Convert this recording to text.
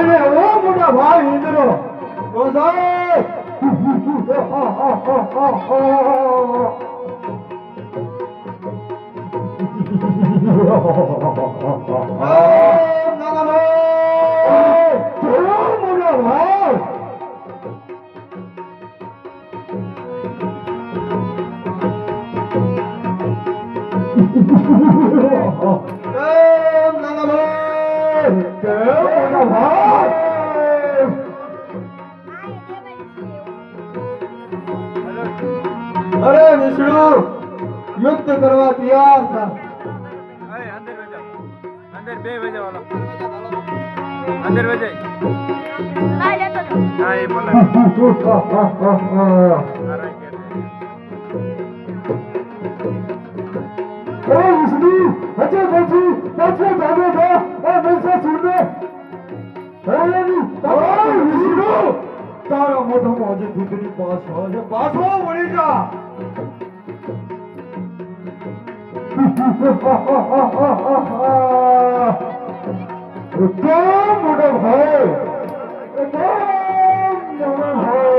ને ઓ મોટા ભાઈ ઇન્દ્રો ઓ નાના મોટા ભાઈ અરે વિષ્ણુ યુદ્ધ કરવા તૈયાર થા. અંદર વેજાઓ અંદર બે વેજાઓ હાલો અંદર વેજાય હા એ ભલે અરે વિષ્ણુ હજે પછી પાછો જાગે છે એ વૈસે સુરને અરે વિષ્ણુ તારા મોઢામાં હજી દૂધની પાસ છે પાછો વળી જા. કેમ મોટો ભાઈ કેમ મોટો ભાઈ